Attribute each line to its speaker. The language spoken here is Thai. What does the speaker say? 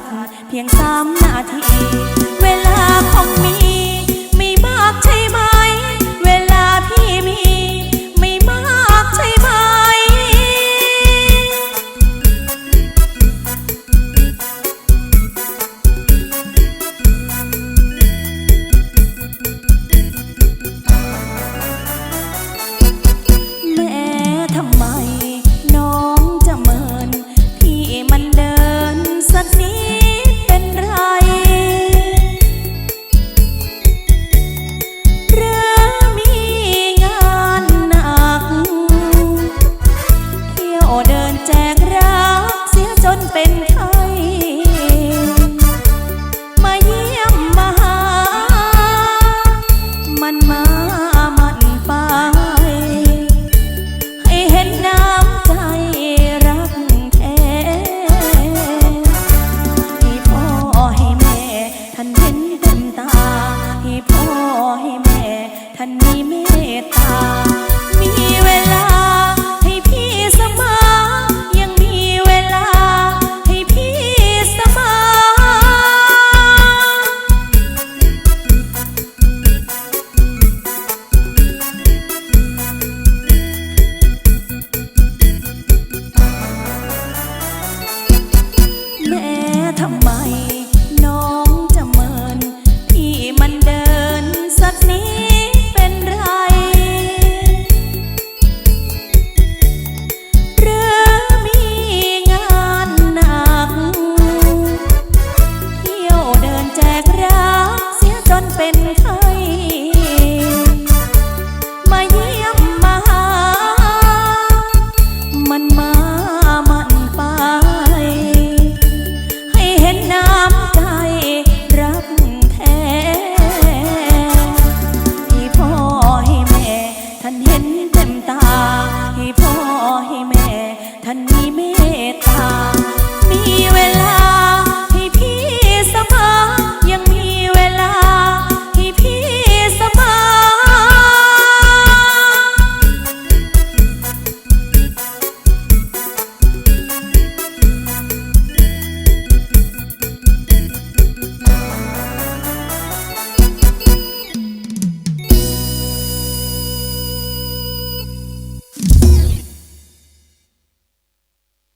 Speaker 1: ด เพียงสามนาที เวลาของมีไม่มากใช่ไหม เห็น